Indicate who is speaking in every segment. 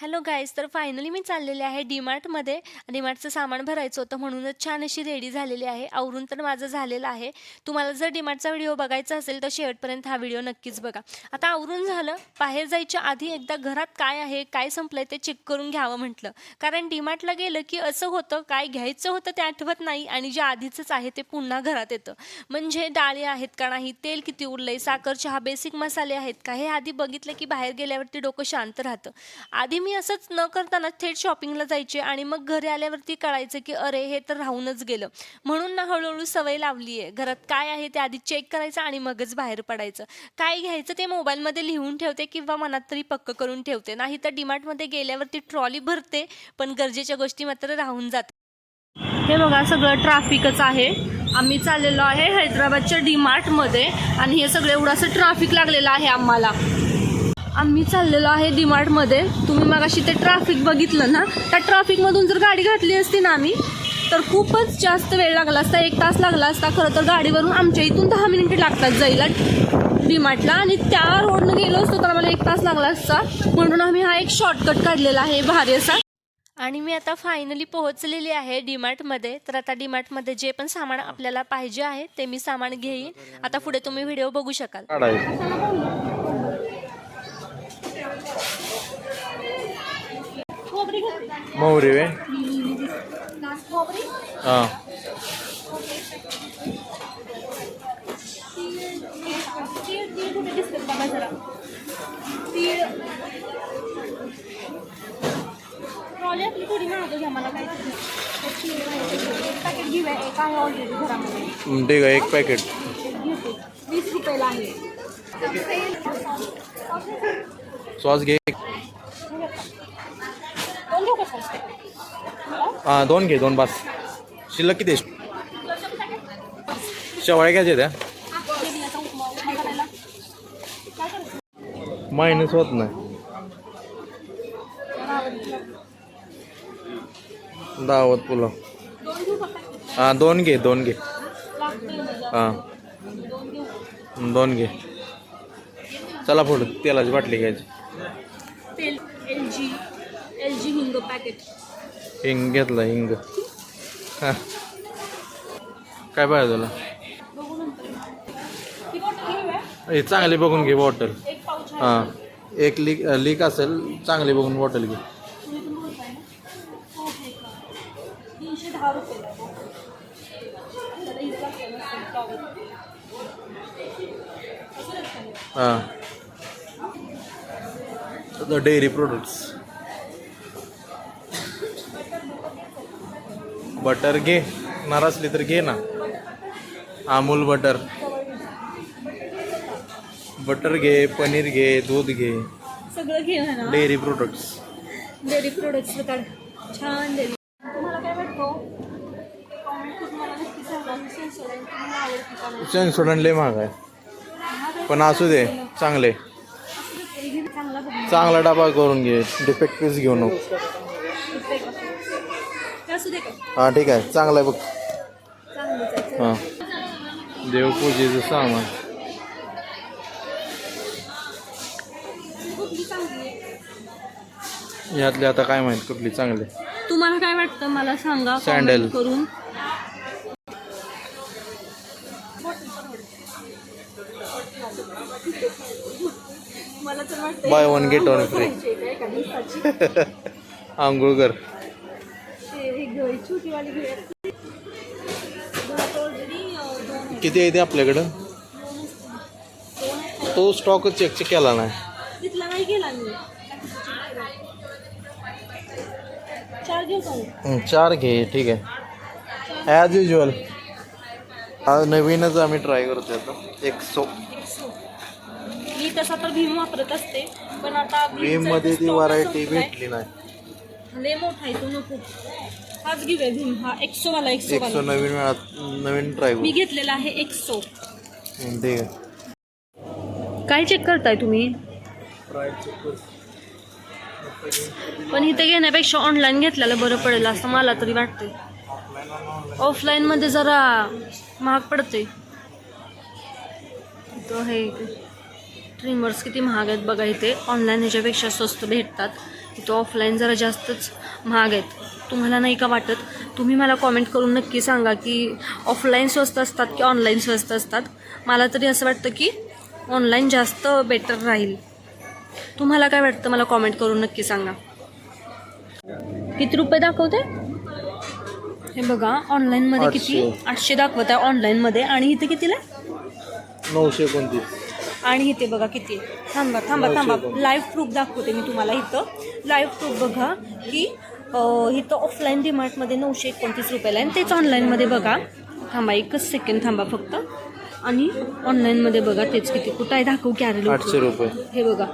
Speaker 1: Hello guys तर finally मी चाललेले आहे डीमार्टमध्ये. डीमार्टचं सामान भरायचं होतं म्हणूनच छान अशी रेडी झालेली आहे. आवरून तर माझं झालेलं आहे. तुम्हाला जर डीमार्टचा व्हिडिओ बघायचा असेल तर शेवटपर्यंत हा व्हिडिओ नक्कीच बघा. आता आवरून झालं बाहेर जायच्या आधी एकदा घरात काय आहे काय संपलंय ते चेक करून घ्यावं म्हटलं. कारण डीमार्टला गेलं की असं होतं काय घ्यायचं होतं ते आठवत नाही आणि जे आधीचंच आहे ते पुन्हा घरात येतं. म्हणजे डाळी आहेत का नाही तेल किती उरलंय साखर चहा बेसिक मसाले आहेत का हे आधी बघितलं की बाहेर गेल्यावरती डोकं शांत राहतं. आधी मी मी असंच न करताना थेट शॉपिंगला जायचे आणि मग घरी आल्यावरती कळायचं की अरे हे तर राहूनच गेलं. म्हणून ना हळूहळू सवय लावली आहे. घरात काय आहे ते आधी चेक करायचं आणि मगच बाहेर पडायचं. काय घ्यायचं ते मोबाईलमध्ये लिहून ठेवते किंवा मनात तरी पक्क करून ठेवते. नाही तर डीमार्टमध्ये गेल्यावरती ट्रॉली भरते पण गरजेच्या गोष्टी मात्र राहून जाते हे बघा सगळं ट्राफिकच आहे. आम्ही चाललेलो आहे हैदराबादच्या डीमार्टमध्ये आणि हे सगळं एवढं असं ट्राफिक लागलेलं आहे आम्हाला. आम्ही चाललेलो आहे डीमार्टमध्ये तुम्ही मगाशी ते ट्रॅफिक बघितलं ना? त्या ट्रॅफिकमधून जर गाडी घातली असती ना आम्ही तर खूपच जास्त वेळ लागला असता. एक तास लागला असता. खरं तर गाडीवरून आमच्या इथून दहा मिनिटे लागतात जायला डीमार्टला आणि त्या रोडनं गेलो असतो तर आम्हाला एक तास लागला असता. म्हणून आम्ही हा एक शॉर्टकट काढलेला आहे भारी असा. आणि मी आता फायनली पोहोचलेली आहे डीमार्टमध्ये तर आता डीमार्टमध्ये जे पण सामान आपल्याला पाहिजे आहे ते मी सामान घेईन. आता पुढे तुम्ही व्हिडिओ बघू शकाल. आहे ऑलरेडी घरामध्ये.
Speaker 2: ठीक आहे एक पॅकेट सॉस घे
Speaker 1: दोन घेऊ का sauce?
Speaker 2: हां दोन घे दोन बास. शिल्लक किती आहे? शेवाळ्या घ्यायच्या त्या. मायनस होत नाही. दावत पुलाव
Speaker 1: दोन
Speaker 2: हां दोन घे दोन घे. हां
Speaker 1: दोन
Speaker 2: घे. चला फोटो तेलाची बाटली घ्यायची.
Speaker 1: तेल एल जी एल जी हिंग पॅकेट.
Speaker 2: हिंग घेतला हिंग. हां. काय पाहिजे तुला? हे चांगली बघून घे बॉटल हां. एक लीक लीक असेल चांगली बघून बॉटल घे.
Speaker 1: हां.
Speaker 2: डेअरी प्रोडक्ट्स बटर घे. नार असली तर घे ना. अमूल बटर. बटर घे पनीर घे दूध घे.
Speaker 1: सगळं घे
Speaker 2: डेअरी प्रोडक्ट्स.
Speaker 1: डेअरी प्रोडक्ट्स काढ छान डेअरी. तुम्हाला काय वाटतो
Speaker 2: सेन्सोडन लय महाग आहे. पण असू दे चांगले.
Speaker 1: चांगला
Speaker 2: डबा करून घे. डिफेक्ट पीस घेऊ नको. हां ठीक आहे. चांगला आहे बघ. हां. देवपूजेचं सामान. यातले आता काय माहीत कुठली चांगली.
Speaker 1: तुम्हाला काय वाटतं? मला सांगा
Speaker 2: Sandal.
Speaker 1: comment करून. मला तर वाटतं
Speaker 2: Buy one, get one free.
Speaker 1: एका दिवसाची?
Speaker 2: आंघोळ कर
Speaker 1: ते हे घेऊया, छोटीवाली घेऊया. दोन आता already, अं, दोन आहेत.
Speaker 2: किती आहे ते आपल्याकडं. तो स्टॉक चेक चेक केला नाही
Speaker 1: चार?
Speaker 2: हं, घे ठीक आहे ॲज युजल आज नवीनच आम्ही ट्राय करतोय आता एक सो.
Speaker 1: मी तसा तर भीम वापरत असते पण आता
Speaker 2: भीममध्ये ती व्हरायटी. भेटली नाही
Speaker 1: लय मोठा आहे तो नको हाच घेऊया हा एक्सो वाला एक्सो
Speaker 2: एक सो
Speaker 1: वाला.
Speaker 2: नवीन नवीन ट्राय
Speaker 1: मी घेतलेला आहे एक्सो. काय चेक करताय तुम्ही? पण इथे घेण्यापेक्षा ऑनलाईन घेतलेलं बरं पडेल असं मला तरी वाटतंय. ऑफलाईन मध्ये जरा महाग पडते तो हे ट्रिमर्स किती महाग आहेत बघा इथे. ऑनलाईन ह्याच्यापेक्षा स्वस्त भेटतात. तिथं ऑफलाईन जरा जास्तच महाग आहेत. तुम्हाला नाही का वाटत? तुम्ही मला कॉमेंट करून नक्की सांगा की ऑफलाईन स्वस्त असतात की ऑनलाईन स्वस्त असतात? मला तरी असं वाटतं की ऑनलाईन जास्त बेटर राहील. तुम्हाला काय वाटतं? मला कॉमेंट करून नक्की सांगा. किती रुपये दाखवते हे बघा ऑनलाईनमध्ये किती?
Speaker 2: आठशे.
Speaker 1: दाखवत आहे ऑनलाईनमध्ये आणि इथे कितीला?
Speaker 2: नऊशे एकोणतीस.
Speaker 1: आणि इथे बघा किती. थांबा थांबा थांबा. लाईव्ह प्रूफ दाखवते मी तुम्हाला इथं. लाईव्ह प्रूफ बघा की इथं ऑफलाईन डिमार्टमध्ये नऊशे एकोणतीस रुपयाला आहे. आणि तेच ऑनलाईनमध्ये बघा. थांबा एकच सेकंड थांबा फक्त. आणि ऑनलाईनमध्ये बघा तेच किती कुठं आहे? दाखवू की अरे
Speaker 2: आठशे रुपये.
Speaker 1: हे बघा.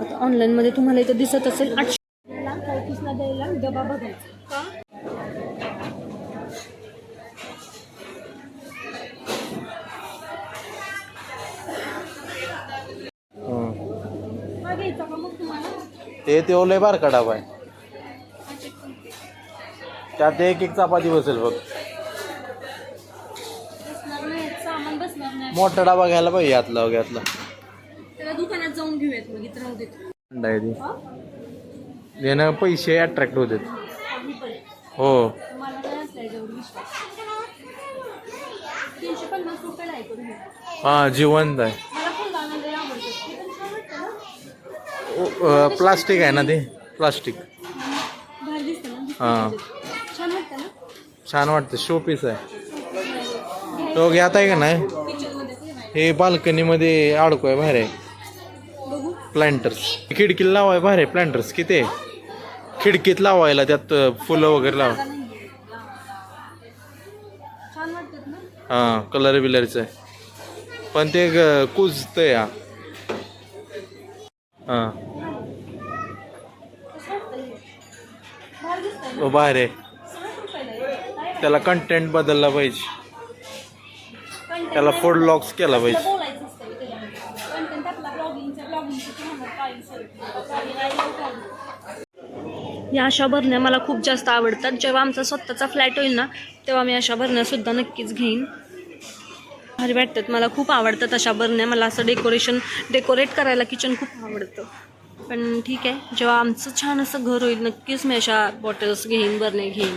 Speaker 1: आता ऑनलाईनमध्ये तुम्हाला इथं दिसत असेल आठशे. द्यायला डबा बघायचा का
Speaker 2: हं.
Speaker 1: हा घ्यायचा का मग तुम्हाला
Speaker 2: ते ते ओले बार का डाबा आहे. त्यात एक एक चपाती बसेल
Speaker 1: नाही
Speaker 2: मोठा डाबा घ्यायला पाहिजे यातला यातला.
Speaker 1: त्याला दुकानात जाऊन घेऊयात मग
Speaker 2: थंड आहे ती? यानं पैसे अट्रॅक्ट होतात. हो हा जिवंत आहे
Speaker 1: मला फुलदाणा लय आवडतं ते पण छान वाटतं ना
Speaker 2: प्लास्टिक आहे ना ते? प्लास्टिक. हां.
Speaker 1: छान वाटतं ना?
Speaker 2: छान वाटतं शो पीस आहे. तो घेत आहे का नाही? हे बाल्कनीमध्ये बाहेर आहे
Speaker 1: बघू.
Speaker 2: प्लांटर्स खिडकीला लावाय बाहेर आहे प्लांटर्स किती आहे? खिडकीत लावायला त्यात फुलं वगैरे लावा. हां कलर बिलरचं आहे. पण ते ग- कुजतंय हा. बाहेर आहे त्याला कंटेंट बदलला पाहिजे. त्याला फोड लॉक्स केला पाहिजे.
Speaker 1: या अशा भरण्या मला खूप जास्त आवडतात. जेव्हा आमचा स्वतःचा फ्लॅट होईल ना तेव्हा मी अशा भरण्यासुद्धा नक्कीच घेईन. भारी वाटतात. मला खूप आवडतात अशा भरण्या. मला असं डेकोरेशन डेकोरेट करायला किचन खूप आवडतं. पण ठीक आहे. जेव्हा आमचं छान असं घर होईल नक्कीच मी अशा बॉटल्स घेईन भरण्या घेईन.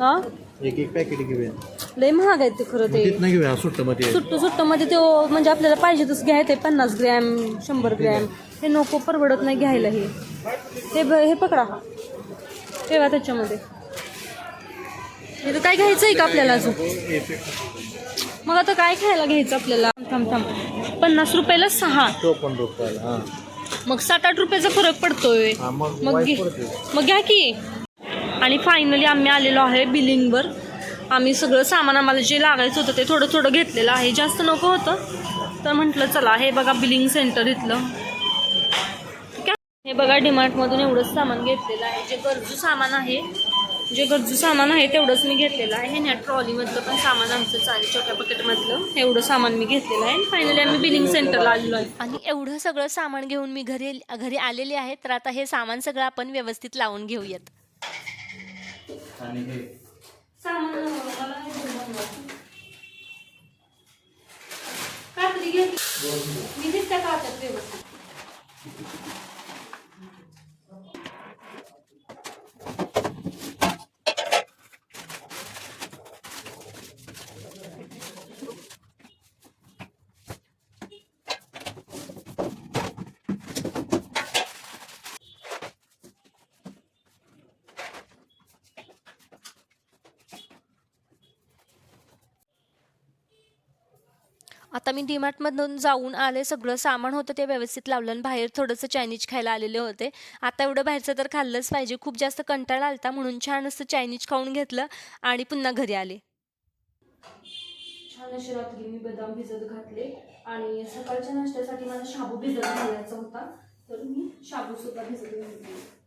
Speaker 1: हां?
Speaker 2: एक एक पॅकेट घेऊया.
Speaker 1: लय महाग आहे ते खरं ते.
Speaker 2: घेऊया सुट्टमध्ये
Speaker 1: सुट्ट सुट्टमध्ये तो म्हणजे आपल्याला पाहिजे तसं घ्यायचं आहे पन्नास ग्रॅम शंभर ग्रॅम. हे नको परवडत नाही घ्यायला हे. हे ब- हे पकडा. ठेवा त्याच्यामध्ये. इथं काय घ्यायचं आहे का आपल्याला अजून? मग आता काय खायला घ्यायचं आपल्याला? थांब थांब. पन्नास रुपयाला सहा.
Speaker 2: चोपन्न रुपयाला हां.
Speaker 1: मग सात आठ रुपयाचा फरक पडतोय.
Speaker 2: हां मग
Speaker 1: मग
Speaker 2: वाईट
Speaker 1: घे.
Speaker 2: पडते.
Speaker 1: मग घ्या की. आणि फायनली आम्ही आलेलो आहे बिलिंगवर. आम्ही सगळं सामान आम्हाला जे लागायचं होतं ते थोडं थोडं घेतलेलं आहे. जास्त नको होतं. तर म्हटलं चला हे बघा बिलिंग सेंटर इथलं. ठीक आहे हे बघा डीमार्टमधून एवढंच सामान घेतलेलं आहे. जे गरजू सामान आहे जे गरजू सामान आहे तेवढंच मी घेतलेलं आहे. ह्या ट्रॉलीमधलं पण सामान आमचं चालेल छोट्या पकेटमधलं. एवढं सामान मी घेतलेलं आहे. फायनली आम्ही बिलिंग सेंटरला आलेलो आहे. आणि एवढं सगळं सामान घेऊन मी घरी घरी आलेले आहे. तर आता हे सामान सगळं आपण व्यवस्थित लावून घेऊयात.
Speaker 2: आणि
Speaker 1: आता मी डीमार्टमधून जाऊन आले सगळं सामान होतं ते व्यवस्थित लावलं आणि बाहेर थोडंसं चायनीज खायला आलेले होते. आता एवढं बाहेरचं तर खाल्लंच पाहिजे. खूप जास्त कंटाळा आलता म्हणून छान असं चायनीज खाऊन घेतलं आणि पुन्हा घरी आले. छान अशी रात्री मी बदाम भिजत घातले आणि सकाळच्या नाश्त्यासाठी मला शाबू भिजत घालायचा होता. तर मी शाबू सुद्धा भिजत घातले.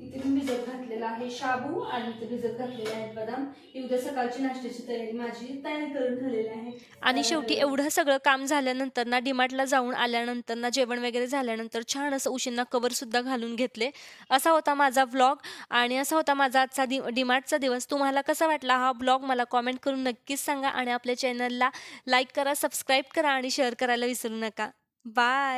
Speaker 1: इथे मी भिजत घातलेला आहे शाबू आणि इथे भिजत घातलेले आहेत बदाम. ही उद्या सकाळची नाश्त्याची तयारी माझी तयारी करून झालेली आहे. आणि शेवटी एवढं सगळं काम झाल्यानंतर ना डिमार्टला जाऊन आल्यानंतर ना जेवण वगैरे झाल्यानंतर छान असं उशींना कवर सुद्धा घालून घेतले. असा होता माझा व्लॉग आणि असा होता माझा आजचा दि डिमार्टचा दिवस. तुम्हाला कसा वाटला हा ब्लॉग मला कॉमेंट करून नक्कीच सांगा आणि आपल्या चॅनलला लाईक करा सबस्क्राईब करा आणि शेअर करायला विसरू नका.
Speaker 3: बाय